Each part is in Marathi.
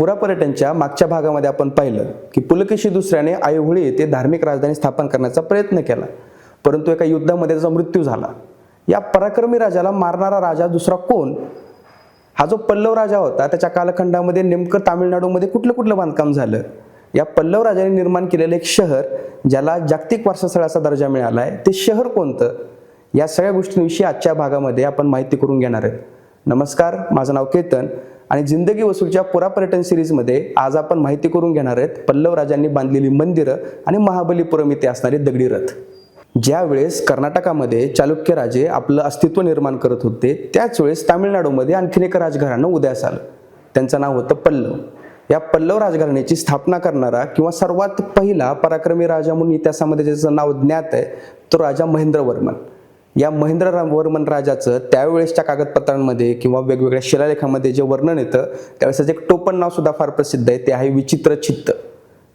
पुरापर्यटनच्या मागच्या भागामध्ये आपण पाहिलं की पुलकेशी दुसऱ्याने आयहोळी येथे धार्मिक राजधानी स्थापन करण्याचा प्रयत्न केला. परंतु एका युद्धामध्ये त्याचा मृत्यू झाला. या पराक्रमी राजाला मारणारा राजा दुसरा कोण? हा जो पल्लव राजा होता त्याच्या कालखंडामध्ये नेमकं तामिळनाडूमध्ये कुठलं कुठलं बांधकाम झालं? या पल्लव राजाने निर्माण केलेलं एक शहर ज्याला जागतिक वारसास्थळाचा दर्जा मिळाला आहे ते शहर कोणतं? या सगळ्या गोष्टींविषयी आजच्या भागामध्ये आपण माहिती करून घेणार आहेत. नमस्कार माझं नाव केतन. आणि जिंदगी वसूलच्या पुरापर्यटन सिरीजमध्ये आज आपण माहिती करून घेणार आहेत पल्लव राजांनी बांधलेली मंदिरं आणि महाबलीपुरम इथे असणारे दगडी रथ. ज्या वेळेस कर्नाटकामध्ये चालुक्य राजे आपलं अस्तित्व निर्माण करत होते त्याच वेळेस तामिळनाडूमध्ये आणखीन एका राजघराणं उदयास आलं. त्यांचं नाव होतं पल्लव. या पल्लव राजघराण्याची स्थापना करणारा किंवा सर्वात पहिला पराक्रमी राजा म्हणून इतिहासामध्ये ज्याचं नाव ज्ञात आहे तो राजा महेंद्रवर्मन या महेंद्र वर्मन राजाचं त्यावेळेसच्या कागदपत्रांमध्ये किंवा वेगवेगळ्या शिलालेखामध्ये जे वर्णन येतं त्यावेळेस एक टोपण नाव सुद्धा फार प्रसिद्ध आहे. ते आहे विचित्र चित्त.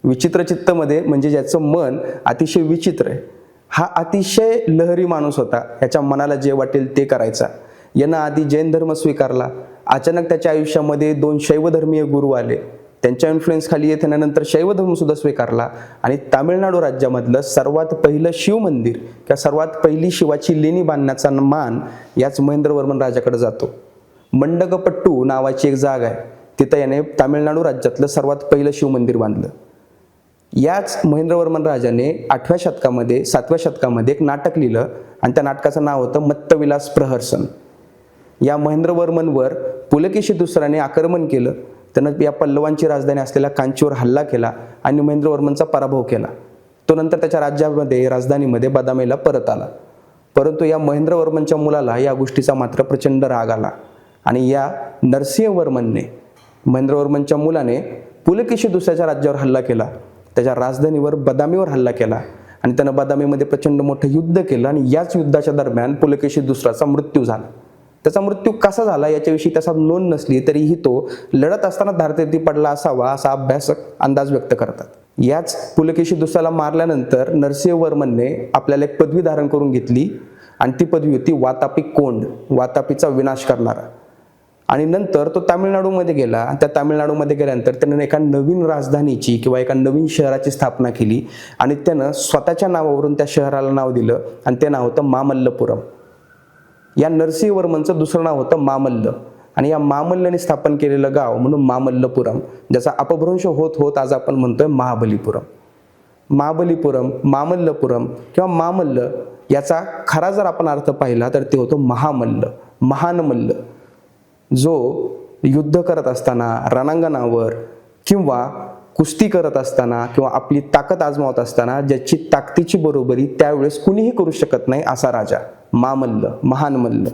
विचित्र चित्तमध्ये म्हणजे ज्याचं मन अतिशय विचित्र आहे. हा अतिशय लहरी माणूस होता. याच्या मनाला जे वाटेल ते करायचा. यानं आधी जैन धर्म स्वीकारला. अचानक त्याच्या आयुष्यामध्ये दोन शैवधर्मीय गुरु आले. त्यांच्या इन्फ्लुएन्सखाली खाली नंतर शैव धर्मसुद्धा स्वीकारला. आणि तामिळनाडू राज्यामधलं सर्वात पहिलं शिव मंदिर किंवा सर्वात पहिली शिवाची लेणी बांधण्याचा मान याच महेंद्रवर्मन राजाकडे जातो. मंडगपट्टू नावाची एक जागा आहे. तिथं याने तामिळनाडू राज्यातलं सर्वात पहिलं शिव मंदिर बांधलं. याच महेंद्रवर्मन राजाने आठव्या शतकामध्ये सातव्या शतकामध्ये एक नाटक लिहिलं आणि त्या नाटकाचं नाव होतं मत्तविलास प्रहर्सन. या महेंद्रवर्मनवर पुलकेशी दुसऱ्याने आक्रमण केलं. त्यानं या पल्लवांची राजधानी असलेल्या कांचीवर हल्ला केला आणि महेंद्रवर्मनचा पराभव केला. तो नंतर त्याच्या राज्यामध्ये राजधानीमध्ये बदामीला परत आला. परंतु या महेंद्रवर्मनच्या मुलाला या गोष्टीचा मात्र प्रचंड राग आला आणि या नरसिंहवर्मनने महेंद्रवर्मनच्या मुलाने पुलकेशी दुसऱ्याच्या राज्यावर हल्ला केला त्याच्या राजधानीवर बदामीवर हल्ला केला आणि त्यानं बदामीमध्ये प्रचंड मोठं युद्ध केलं आणि याच युद्धाच्या दरम्यान पुलकेशी दुसराचा मृत्यू झाला. त्याचा मृत्यू कसा झाला याच्याविषयी त्याचा नोंद नसली तरीही तो लढत असताना धारतेती पडला असावा असा अभ्यासक अंदाज व्यक्त करतात. याच पुलकेशी दुसऱ्याला मारल्यानंतर नरसिंहवर्मनने आपल्याला एक पदवी धारण करून घेतली आणि ती पदवी होती वातापी कोंड वातापीचा विनाश करणारा. आणि नंतर तो तामिळनाडूमध्ये गेला त्या तामिळनाडूमध्ये गेल्यानंतर त्यानं एका नवीन राजधानीची किंवा एका नवीन शहराची स्थापना केली आणि त्यानं स्वतःच्या नावावरून त्या शहराला नाव दिलं आणि ते नाव होतं मामल्लपुरम. या नरसिंहवर्मनचं दुसरं नाव होतं मामल्ल. आणि या मामल्लने स्थापन केलेलं गाव म्हणून मामल्लपुरम ज्याचा अपभ्रंश होत होत आज आपण म्हणतोय महाबलीपुरम. महाबलीपुरम मामल्लपुरम किंवा मामल्ल याचा खरा जर आपण अर्थ पाहिला तर ते होतो महामल्ल महान मल्ल जो युद्ध करत असताना रणांगणावर किंवा कुस्ती करत असताना किंवा आपली ताकद आजमावत असताना ज्याची ताकदीची बरोबरी त्यावेळेस कुणीही करू शकत नाही असा राजा. मामल्ल महान मल्ल.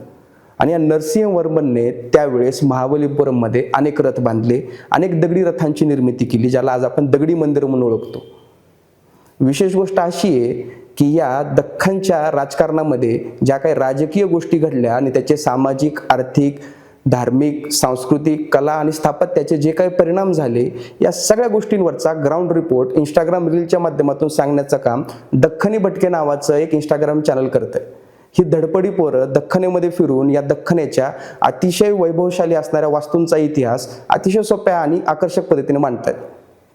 आणि या नरसिंहवर्मनने त्यावेळेस महाबलीपुरममध्ये अनेक रथ बांधले अनेक दगडी रथांची निर्मिती केली ज्याला आज आपण दगडी मंदिर म्हणून ओळखतो. विशेष गोष्ट अशी आहे की या दख्खनच्या राजकारणामध्ये ज्या काही राजकीय गोष्टी घडल्या आणि त्याचे सामाजिक आर्थिक धार्मिक सांस्कृतिक कला आणि स्थापत्याचे जे काही परिणाम झाले या सगळ्या गोष्टींवरचा ग्राउंड रिपोर्ट इंस्टाग्राम रीलच्या माध्यमातून सांगण्याचं काम दख्खनी भटके नावाचं एक इंस्टाग्राम चॅनल करतं ही धडपडी पोरं दख्खनेमध्ये फिरून या दख्खनेच्या अतिशय वैभवशाली असणाऱ्या वास्तूंचा इतिहास अतिशय सोप्या आणि आकर्षक पद्धतीने मांडतात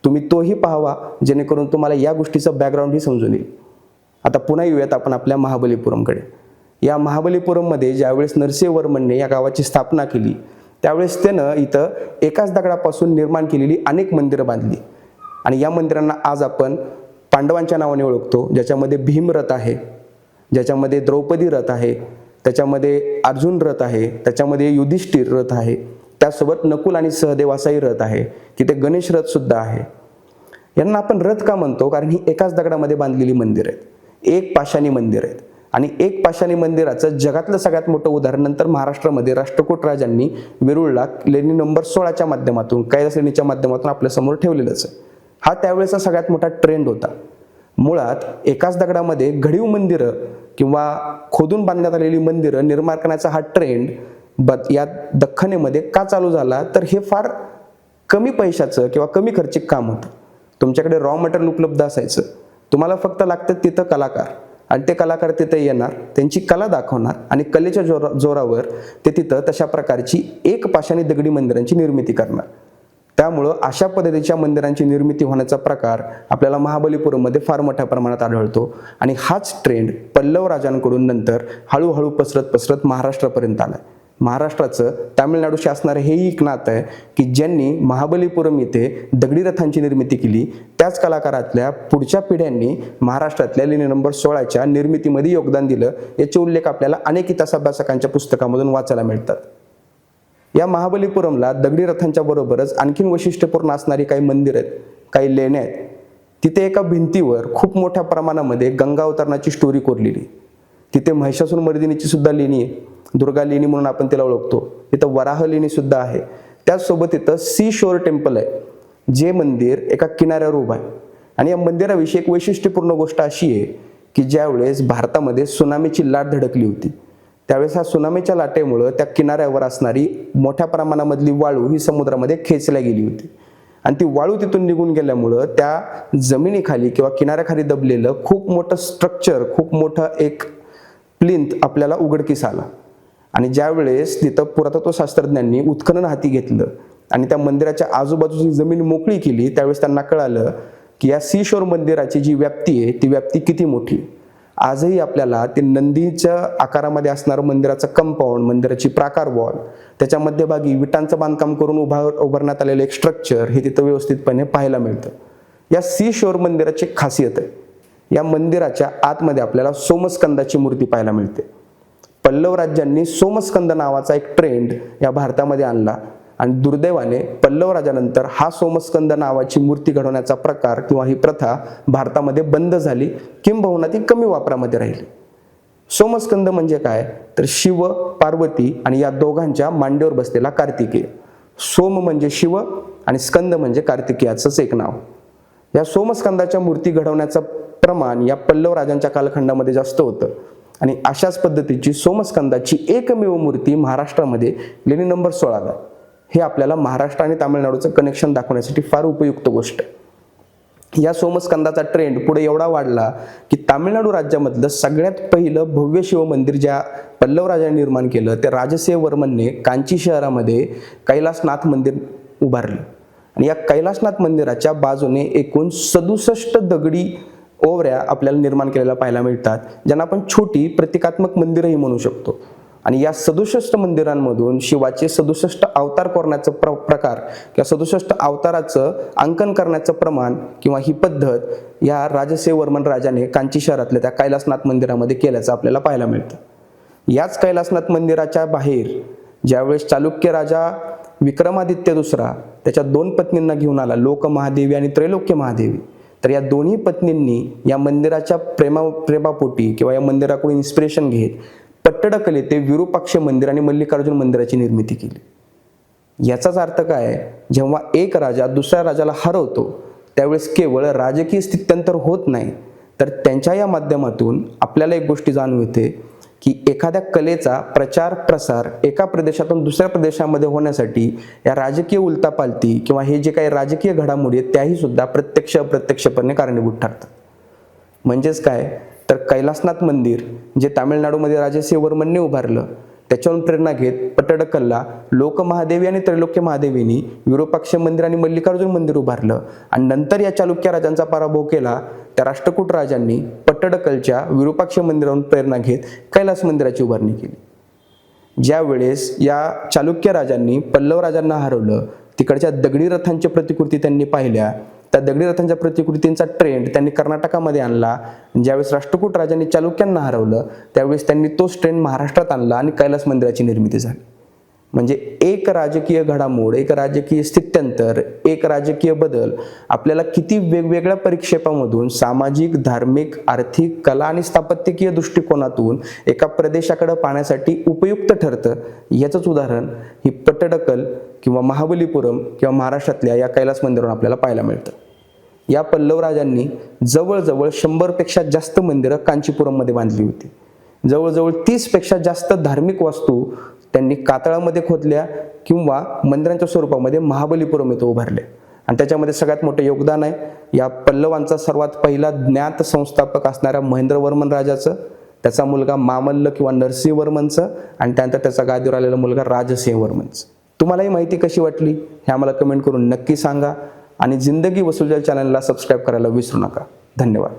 तुम्ही तोही पाहावा जेणेकरून तुम्हाला या गोष्टीचं बॅकग्राऊंडही समजून येईल. आता पुन्हा येऊयात आपण आपल्या महाबलीपुरमकडे. या महाबलीपुरममध्ये ज्यावेळेस नरसिंहवर्मनने या गावाची स्थापना केली त्यावेळेस त्यानं इथं एकाच दगडापासून निर्माण केलेली अनेक मंदिरं बांधली. आणि या मंदिरांना आज आपण पांडवांच्या नावाने ओळखतो ज्याच्यामध्ये भीमरथ आहे ज्याच्यामध्ये द्रौपदी रथ आहे त्याच्यामध्ये अर्जुन रथ आहे त्याच्यामध्ये युधिष्ठिर रथ आहे त्यासोबत नकुल आणि सहदेव असाही रथ आहे की ते गणेश रथ सुद्धा आहे. यांना आपण रथ का म्हणतो? कारण ही एकाच दगडामध्ये बांधलेली मंदिर आहेत. एक पाषाणी मंदिर आहेत. आणि एक पाषाणी मंदिराचं जगातलं सगळ्यात मोठं उदाहरण नंतर महाराष्ट्रामध्ये राष्ट्रकूट राजांनी वेरूळला लेणी नंबर सोळाच्या माध्यमातून कैलास लेणीच्या माध्यमातून आपल्यासमोर ठेवलेलंच आहे. हा त्यावेळेचा सगळ्यात मोठा ट्रेंड होता. मुळात एकाच दगडामध्ये घडीव मंदिरं किंवा खोदून बांधण्यात आलेली मंदिरं निर्माण करण्याचा हा ट्रेंड ब या दख्खनेमध्ये का चालू झाला? तर हे फार कमी पैशाचं किंवा कमी खर्चिक काम होतं. तुमच्याकडे रॉ मटेरियल उपलब्ध असायचं. तुम्हाला फक्त लागतं तिथं कलाकार. आणि ते कलाकार तिथे येणार त्यांची कला दाखवणार आणि कलेच्या जोरा जोरावर ते तिथं तशा प्रकारची एक पाषाणी दगडी मंदिरांची निर्मिती करणार. त्यामुळं अशा पद्धतीच्या मंदिरांची निर्मिती होण्याचा प्रकार आपल्याला महाबलीपुरममध्ये फार मोठ्या प्रमाणात आढळतो. आणि हाच ट्रेंड पल्लव राजांकडून नंतर हळूहळू पसरत पसरत महाराष्ट्रापर्यंत आला महाराष्ट्राचं तामिळनाडूशी असणारं हेही एक नातं आहे की ज्यांनी महाबलीपुरम येथे दगडी रथांची निर्मिती केली त्याच कलाकारातल्या पुढच्या पिढ्यांनी महाराष्ट्रातल्या लेणी नंबर सोळाच्या निर्मितीमध्ये योगदान दिलं याचे उल्लेख आपल्याला अनेक इतिहास अभ्यासकांच्या पुस्तकामधून वाचायला मिळतात. या महाबलीपुरमला दगडी रथांच्या बरोबरच आणखीन वैशिष्ट्यपूर्ण असणारी काही मंदिरं आहेत काही लेण्या आहेत. तिथे एका भिंतीवर खूप मोठ्या प्रमाणामध्ये गंगा अवतरणाची स्टोरी कोरलेली. तिथे महिषासून मर्दिनीची सुद्धा लेणी आहे दुर्गा लेणी म्हणून आपण तिला ओळखतो. तिथं वराह लेणी सुद्धा आहे. त्याचसोबत तिथं सी शोर टेम्पल आहे जे मंदिर एका किनाऱ्यावर उभं आहे. आणि या मंदिराविषयी एक वैशिष्ट्यपूर्ण गोष्ट अशी आहे की ज्यावेळेस भारतामध्ये सुनामीची लाट धडकली होती त्यावेळेस ह्या सुनामीच्या लाटेमुळं त्या किनाऱ्यावर असणारी मोठ्या प्रमाणामधली वाळू ही समुद्रामध्ये खेचल्या गेली होती आणि ती वाळू तिथून निघून गेल्यामुळं त्या जमिनीखाली किंवा किनाऱ्याखाली दबलेलं खूप मोठं स्ट्रक्चर खूप मोठं एक प्लिंथ आपल्याला उघडकीस आला आणि ज्यावेळेस तिथं पुरातत्व शास्त्रज्ञांनी उत्खनन हाती घेतलं आणि त्या मंदिराच्या आजूबाजूची जमीन मोकळी केली त्यावेळेस त्यांना कळालं की या सीशोर मंदिराची जी व्याप्ती आहे ती व्याप्ती किती मोठी आहे. आजही आपल्याला ते नंदीच्या आकारामध्ये असणारं मंदिराचं कंपाऊंड मंदिराची प्राकार वॉल त्याच्या मध्यभागी विटांचं बांधकाम करून उभा उभारण्यात आलेलं एक स्ट्रक्चर हे तिथं व्यवस्थितपणे पाहायला मिळतं. या सी शोर मंदिराची एक खासियत आहे. या मंदिराच्या आतमध्ये आपल्याला सोमस्कंदाची मूर्ती पाहायला मिळते. पल्लव राज्यांनी सोमस्कंद नावाचा एक ट्रेंड या भारतामध्ये आणला. आणि दुर्दैवाने पल्लव राजानंतर हा सोमस्कंद नावाची मूर्ती घडवण्याचा प्रकार किंवा ही प्रथा भारतामध्ये बंद झाली. किंबहुना ती कमी वापरामध्ये राहिली. सोमस्कंद म्हणजे काय? तर शिव पार्वती आणि या दोघांच्या मांडीवर बसलेला कार्तिकेय. सोम म्हणजे शिव आणि स्कंद म्हणजे कार्तिकेयाचंच एक नाव. या सोमस्कंदाच्या मूर्ती घडवण्याचं प्रमाण या पल्लव राजांच्या कालखंडामध्ये जास्त होतं. आणि अशाच पद्धतीची सोमस्कंदाची एकमेव मूर्ती महाराष्ट्रामध्ये लेणी नंबर सोळाला. आहे. हे आपल्याला महाराष्ट्र आणि तामिळनाडूचं कनेक्शन दाखवण्यासाठी फार उपयुक्त गोष्ट आहे. या सोमस्कंदाचा ट्रेंड पुढे एवढा वाढला की तामिळनाडू राज्यामधलं सगळ्यात पहिलं भव्य शिव मंदिर ज्या पल्लव राजाने निर्माण केलं ते राजसेवर्मनने कांची शहरामध्ये कैलासनाथ मंदिर उभारलं. आणि या कैलासनाथ मंदिराच्या बाजूने एकूण सदुसष्ट दगडी ओवऱ्या आपल्याला निर्माण केलेल्या पाहायला मिळतात ज्यांना आपण छोटी प्रतिकात्मक मंदिरही म्हणू शकतो. आणि या सदुसष्ट मंदिरांमधून शिवाचे सदुसष्ट अवतार करण्याचं प्र प्रकार किंवा सदुसष्ट अवताराचं अंकन करण्याचं प्रमाण किंवा ही पद्धत या राजसेवर्मन राजाने कांची शहरातल्या त्या कैलासनाथ मंदिरामध्ये केल्याचं आपल्याला पाहायला मिळतं. याच कैलासनाथ मंदिराच्या बाहेर ज्यावेळेस चालुक्य राजा विक्रमादित्य दुसरा त्याच्या दोन पत्नींना घेऊन आला लोकमहादेवी आणि त्रैलोक्य महादेवी तर या दोन्ही पत्नींनी या मंदिराच्या प्रेमा प्रेमापोटी किंवा या मंदिराकडून इन्स्पिरेशन घेत पट्टडकल येथे विरूपाक्ष मंदिर आणि मल्लिकार्जुन मंदिराची निर्मिती केली. याचाच अर्थ काय? जेव्हा एक राजा दुसऱ्या राजाला हरवतो त्यावेळेस केवळ राजकीय स्थित्यंतर होत नाही. तर त्यांच्या या माध्यमातून आपल्याला एक गोष्टी जाणून येते की एखाद्या कलेचा प्रचार प्रसार एका प्रदेशातून दुसऱ्या प्रदेशामध्ये होण्यासाठी या राजकीय उलतापालती किंवा हे जे काही राजकीय घडामोडी आहेत त्याही सुद्धा प्रत्यक्ष अप्रत्यक्षपणे कारणीभूत ठरतात. म्हणजेच काय? तर कैलासनाथ मंदिर जे तामिळनाडूमध्ये राजसेय उभारलं त्याच्यावरून प्रेरणा घेत पट्टडकलला लोकमहादेवी आणि त्रैलोक्य महादेवींनी विरूपाक्ष मंदिर आणि मल्लिकार्जुन मंदिर उभारलं. आणि नंतर या चालुक्य राजांचा पराभव केला त्या राष्ट्रकूट राजांनी पट्टडकलच्या विरूपाक्ष मंदिरावरून प्रेरणा घेत कैलास मंदिराची उभारणी केली. ज्यावेळेस या चालुक्य राजांनी पल्लव राजांना हरवलं तिकडच्या दगडी रथांच्या प्रतिकृती त्यांनी पाहिल्या त्या दगडी रथांच्या प्रतिकृतींचा ट्रेंड त्यांनी कर्नाटकामध्ये आणला. ज्यावेळेस राष्ट्रकूट राजांनी चालुक्यांना हरवलं त्यावेळेस त्यांनी तोच ट्रेंड महाराष्ट्रात आणला आणि कैलास मंदिराची निर्मिती झाली. म्हणजे एक राजकीय घडामोड एक राजकीय स्थित्यंतर एक राजकीय बदल आपल्याला किती वेगवेगळ्या परिक्षेपामधून सामाजिक धार्मिक आर्थिक कला आणि स्थापत्यकीय दृष्टिकोनातून एका प्रदेशाकडे पाहण्यासाठी उपयुक्त ठरतं याचंच उदाहरण ही पट्टडकल किंवा महाबलीपुरम किंवा महाराष्ट्रातल्या या कैलास मंदिरावर आपल्याला पाहायला मिळतं. या पल्लव राजांनी जवळजवळ शंभरपेक्षा जास्त मंदिरं कांचीपुरममध्ये बांधली होती. जवळजवळ तीसपेक्षा जास्त धार्मिक वास्तू त्यांनी कातळामध्ये खोदल्या किंवा मंदिरांच्या स्वरूपामध्ये महाबलीपुरम इथं उभारल्या आणि त्याच्यामध्ये सगळ्यात मोठं योगदान आहे. या पल्लवांचा सर्वात पहिला ज्ञात संस्थापक असणाऱ्या महेंद्रवर्मन राजाचं त्याचा मुलगा मामल्ल किंवा नरसिंहवर्मनचं आणि त्यानंतर त्याचा गादीवर आलेला मुलगा राजसिंहवर्मनचं तुम्हाला ही माहिती कशी वाटली हे आम्हाला कमेंट करून नक्की सांगा. आणि जिंदगी वसुलजल चॅनलला सबस्क्राईब करायला विसरू नका. धन्यवाद.